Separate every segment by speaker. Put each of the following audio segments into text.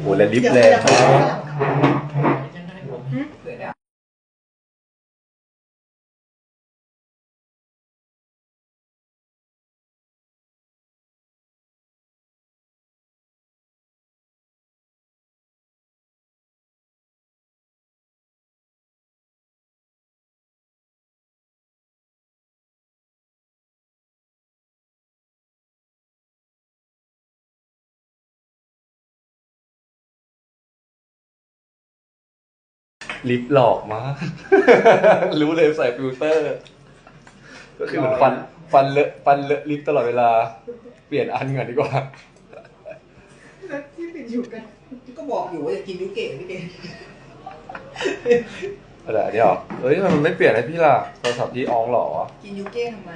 Speaker 1: โอ้และลิฟต์แรง ลิฟต์หลอกมาก รู้เลยใส่ฟิลเตอร์ ก็คือเหมือนฟันฟันเลอะฟันเลอะลิฟต์ตลอดเวลา เปลี่ยนอันก่อนดีกว่า
Speaker 2: แล้วที่ติดอยู่กัน ก็บอกอยู่ว่าจะกินยูเกะพี่เก
Speaker 1: อะไรอันนี้เหรอเฮ้ยทำไมมันไม่เปลี่ยนให้พี่ล่ะโทรศัพท์ที่อองเหรอ
Speaker 2: กินยูเก้ทำไม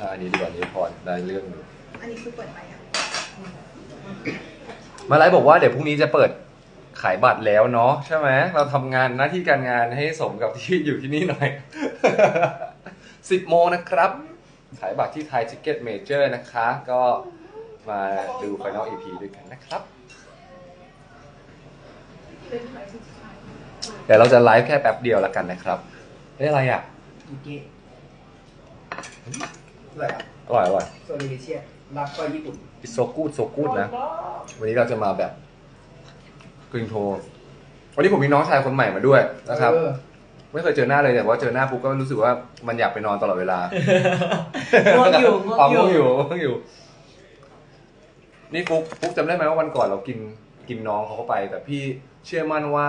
Speaker 1: อ่าอันนี้ดีกว่านี้พอได้เรื่องอยู่
Speaker 3: อันนี้คือเปิดไปอะ
Speaker 1: มาไลฟ์บอกว่าเดี๋ยวพรุ่งนี้จะเปิดขายบัตรแล้วเนาะใช่ไหมเราทำงานหน้าที่การงานให้สมกับที่อยู่ที่นี่หน่อยสิบโมงนะครับ ขายบัตรที่ไทยทิกเก็ตเมเจอร์นะคะ ก็มาดู Final EP ด้วยกันนะครับ เดี๋ยวเราจะไลฟ์แค่แป๊บเดียวแล้วกันนะครับเฮ้ยอะไรอะ
Speaker 2: ยูเกะอะไรอะ
Speaker 1: อร่อยอร่อย
Speaker 2: โซลิเชีย รักก็ญี่ปุ่น
Speaker 1: อิโซกูดโซกูดนะ วันนี้เราจะมาแบบกริงโทรวันนี้ผมมีน้องชายคนใหม่มาด้วยนะครับ
Speaker 2: เออ
Speaker 1: ไม่เคยเจอหน้าเลยแต่ว่าเจอหน้าปุ๊บก็รู้สึกว่ามันอยากไปนอนตลอดเวลา
Speaker 4: ง่วงอยู่ง่วง
Speaker 1: อ๋อ
Speaker 4: อยู่
Speaker 1: ง่วงอยู่ง่วงอยู่ นี่ฟุกฟุกจำได้ไหมว่าวันก่อนเรากินกินน้องเขาเข้าไป แต่พี่เชื่อมั่นว่า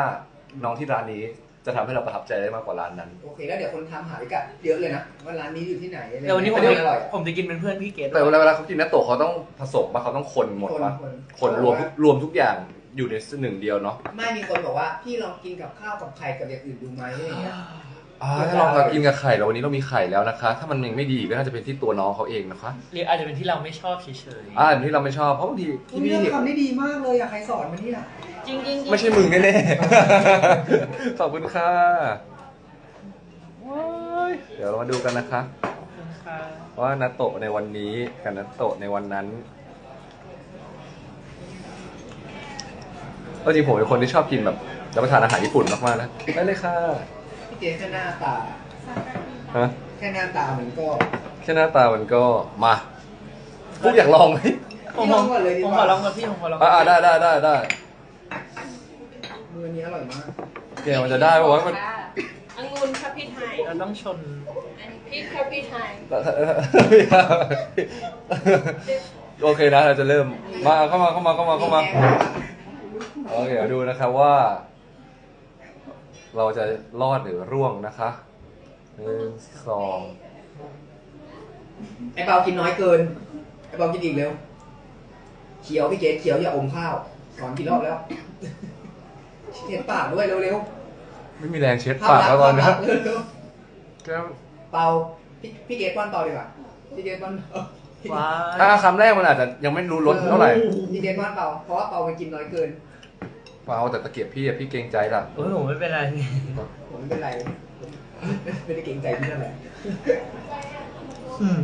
Speaker 1: น้องที่ร้านนี้ จะทำให้เราประทับใจได้มากกว่าร้านนั้น
Speaker 2: โอเคแล้วเดี๋ยวคนทำหาพิกัดเยอะเลยนะว่าร้านนี้อยู่ที่ไหนอะไร
Speaker 4: เดี๋ยววันนี้ผม
Speaker 2: ไม่
Speaker 4: จะ
Speaker 2: อร่อยอะ
Speaker 4: ผมจะกินเป็นเพื่อนพี่เกด
Speaker 1: แต่เวลาเวลาเขากินนัตโตะเขาต้องผสมปะเขาต้องคนหมดปะ
Speaker 2: คน
Speaker 1: คนรวมทุกรวมทุกอย่างอยู่ในหนึ่งเดียวเนาะ
Speaker 2: ไม่มีคนบอกว่าพี่ลองกินกับข้าวกับไข่กับอย่างอื่นดูไหมอะไรอย่างเงี้ย
Speaker 1: อ่า ถ้าลองมากินกับไข่แล้ววันนี้เรามีไข่แล้วนะคะ ถ้ามันยังไม่ดีก็น่าจะเป็นที่ตัวน้องเขาเองนะคะ
Speaker 4: หรืออาจจะเป็นที่เราไม่ชอบเฉย
Speaker 1: อ่าอันที่เราไม่ชอบเพราะบางทีที่
Speaker 2: พี่
Speaker 1: พี่
Speaker 2: ทำได้ดีมากเลยอะใครสอนมาเนี่ย
Speaker 4: ๆจริงจริง
Speaker 1: ไม่ใช่มึงแน่ๆขอบคุณค่ะว้ายเดี๋ยวเรามาดูกันนะคะ
Speaker 4: ค่ะ
Speaker 1: ว่านัตโตะในวันนี้กับนัตโตะในวันนั้นก็จริงผมเป็นคนที่ชอบกินแบบรับประทานอาหารญี่ปุ่นมากๆนะได้เลยค่ะ
Speaker 2: พี่ เจแค่หน้าตา
Speaker 1: ฮะ
Speaker 2: แค่หน้าตามันก็
Speaker 1: แค่หน้าตามันก็มาฟุกอยากลองไหม
Speaker 4: ผม
Speaker 2: พี่ลองก่อนเลยดี
Speaker 4: ผม
Speaker 2: ก
Speaker 4: ขอ
Speaker 2: ว่า
Speaker 4: ลองกับพี่ผมขอลอง
Speaker 1: อ่าได้ได้ได้ได้
Speaker 2: มือนี้อร่อยมาก
Speaker 1: เดี๋ยวมันจะได้เพราะว่ามัน
Speaker 3: องุ่นครับพี่ไทย
Speaker 4: เราต้องชน
Speaker 3: อันนี้พริกครับพี่ไทย
Speaker 1: โอเคนะเราจะเริ่มมาเข้ามาเข้ามาเข้ามาเข้ามาโอเคเดี๋ยวดูนะครับว่า เราจะรอดหรือร่วงนะคะหนึ่งสอง
Speaker 2: ไอ้เปากินน้อยเกิน ไอ้เปากินอีกเร็ว เขียวพี่เกดเขียวอย่าอมข้าวสอนกี่รอบแล้วเห็นปากด้วยเร็ว
Speaker 1: ไม่มีแรงเช็ด
Speaker 2: ๆ
Speaker 1: ปากแล้วตอนนี้
Speaker 2: ภาพลักษณ์เร็ว
Speaker 1: แก้ว
Speaker 2: ๆเปาพี่พี่เกดป้อนเปาดีกว่าพี่เกดป้อนเปา
Speaker 4: ว้า
Speaker 1: อะคำแรกมันอาจจะยังไม่รู้รสเท่าไหร่
Speaker 2: พี่เกดป้อนเปาเพราะว่าเปามันกินน้อยเกิน
Speaker 1: เปล่าแต่ตะเกียบพี่อะพี่เกรงใจล่ะ
Speaker 4: โอ้ยผมไม่เป็นไรพี่
Speaker 2: ผมไม่เป็นไร ไม่ได้เกรงใจพี่นั่นแหละ
Speaker 4: อืม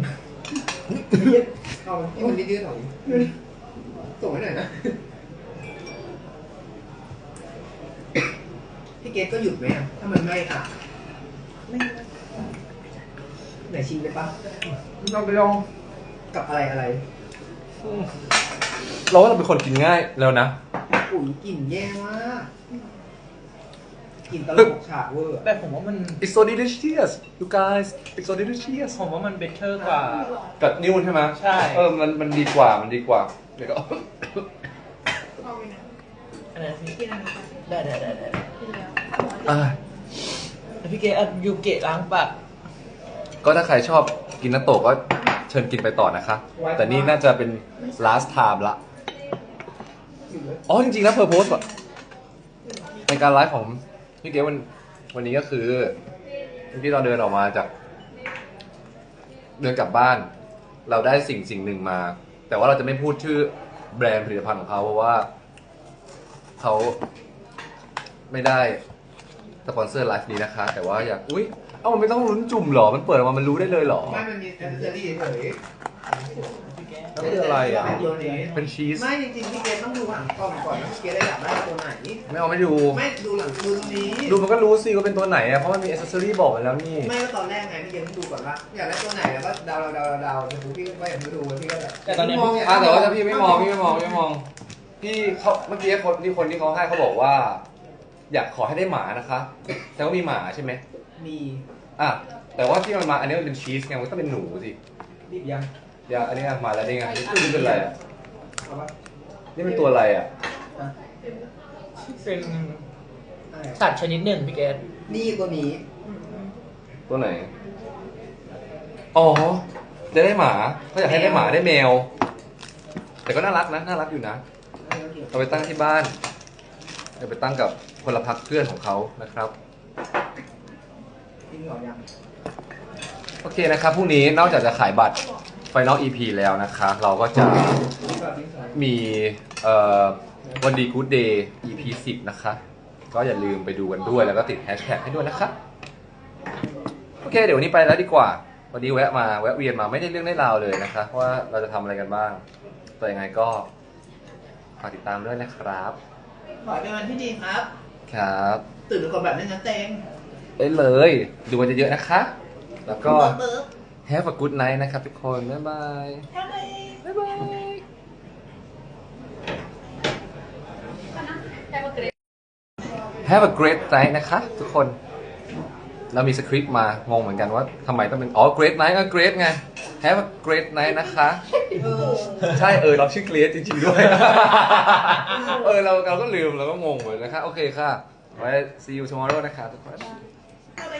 Speaker 2: เอาที่มันยืดๆหน่อยส่งให้หน่อยนะ พี่เกดก็หยุดไหมอะถ้ามันไม่อะ
Speaker 3: ไม่
Speaker 2: ไหนชิมไปปะ
Speaker 1: ลองไปลอง
Speaker 2: กับอะไรอะไร
Speaker 1: เราว่าเราเป็นคนกินง่ายแล้วนะ
Speaker 2: ปุ๋ยกลิ่นแย่มากกลิ่นตลกฉากเวอร์
Speaker 4: แต่ผมว่ามัน
Speaker 1: It's so delicious you guys It's so delicious
Speaker 4: ผมว่ามันเบเตอร์กว่า
Speaker 1: กับนิ้วใช่ไหม
Speaker 4: ใช่
Speaker 1: เออมันมันดีกว่ามันดีกว่าเดี๋ยวก็
Speaker 3: เอาไปนะ
Speaker 4: อันนั้นพี่
Speaker 3: กินอันนี้ไป
Speaker 4: ได้ได้ได้ได้
Speaker 3: กินแล้ว
Speaker 1: อะ
Speaker 4: แล้วพี่เกดเอายูเกะล้างปาก
Speaker 1: ก็ถ้าใครชอบกินนัตโตะก็เชิญกินไปต่อนะคะ แต่นี่น่าจะเป็น last time ละ อ๋อจริงๆแล้ว purpose อะในการไลฟ์ของพี่เก๋วันวันนี้ก็คือที่เราเดินออกมาจาก เดินกลับบ้าน เราได้สิ่งสิ่งหนึ่งมา แต่ว่าเราจะไม่พูดชื่อแบรนด์ผลิตภัณฑ์ของเขาเพราะว่าเขาไม่ได้สปอนเซอร์ไลฟ์นี้นะคะ แต่ว่าอยากอุ้ย เอ้ามันไม่ต้องลุ้นจุ่มเหรอ มันเปิดออกมามันรู้ได้เลยเหรอ
Speaker 2: ไม่มันมีแอนเซอรี่เฉย
Speaker 4: พี่เก
Speaker 1: แล้วคืออะไรอะ
Speaker 2: ตัวนี้
Speaker 1: เป็นชีส
Speaker 2: ไม่จริงๆพี่เกดต้องดูหลังกล่องก่อนว่าพี่เกดได้อยากได้ตัวไหน
Speaker 1: ไม่เอาไม่ดู
Speaker 2: ไม่ดูหลังดูตรงนี้
Speaker 1: ดูมันก็รู้สิว่าเป็นตัวไหนอะ เพราะมันมีอ c เซสซอรี่บอกไว้แล้วนี่
Speaker 2: ไม่ก็ตอนแรกไงพี่เกดต้องดูก่อนว่าอยากได้ตัวไหนแล้วก็เดาเดาเดาเดาแต่พี่ก็ยังไม่ดูพี่ก็แบบ
Speaker 4: แต่ตอนนี้
Speaker 2: มงย่ง
Speaker 1: อะแต่ว่าถ้าพี่ไม่มองพี่ไม่มองพี่ไม่มอง พี่เขาเมื่อกี้คนที่คนที่เขาให้เขาบอกว่า อยากขอให้ได้หมานะคะ แต่ว่ามีหมาใช่ไหม
Speaker 2: มี
Speaker 1: อะแต่ว่าที่มันมาอันนี้มันเป็นชีสไงมันก็เป็นหนูสิ
Speaker 2: รีบยัง
Speaker 1: อย่าอันนี้มาแล้วนี่ไงนี่คือเป็นอะไรอะ
Speaker 2: เอาปะ
Speaker 1: นี่เป็นตัวอะไรอะ
Speaker 2: อะ
Speaker 4: เป็น
Speaker 2: อะไร
Speaker 4: สัตว์ชนิดหนึ่งพี่เกด
Speaker 2: นี่ตัวนี้
Speaker 1: ตัวไหนอ๋อจะได้หมาเขาอยากให้ได้หมาได้แมว แต่ก็น่ารักนะน่ารักอยู่นะเอาไปตั้งที่บ้านเอาไปตั้งกับพลพรรคเพื่อนของเขานะครับ
Speaker 2: กินหรอยัง
Speaker 1: โอเคนะครับพรุ่งนี้นอกจากจะขายบัตร Final EP แล้วนะคะ เราก็จะ
Speaker 2: กินก่อนกินก่อน
Speaker 1: มีเอ่อวันดีกู๊ดเดย์ EP 10 นะคะ ก็อย่าลืมไปดูกันด้วยแล้วก็ติดแฮชแท็กให้ด้วยนะคะ โอเค เดี๋ยววันนี้ไปแล้วดีกว่า วันนี้แวะมาแวะเวียนมาไม่ได้เรื่องได้ราวเลยนะคะ ว่าเราจะทำอะไรกันบ้าง แต่ยังไงก็ฝากติดตามด้วยนะครับ
Speaker 2: ขอให้เป็นวันที่ดีครับ
Speaker 1: ครับ
Speaker 2: ตื่นก่อนแบบนั้นนะเตง
Speaker 1: ได้เลย ดูกันเยอะๆนะคะ แล้วก็
Speaker 2: เบิร์
Speaker 1: Have a good night นะครับทุกคน บ๊ายบาย บ๊ายบาย
Speaker 3: Have a great
Speaker 1: Have a great night นะคะทุกคน เรามีสคริปต์มางงเหมือนกันว่าทำไมต้องเป็น อ๋อ great night ก็ great ไง Have a great night นะคะ
Speaker 2: เออ
Speaker 1: ใช่เออเราชื่อเกรซจริงๆด้วย เออเราเราก็ลืมเราก็งงเหมือนนะคะ โอเคค่ะ ไว้ see you tomorrow นะคะทุกคน
Speaker 2: อะไร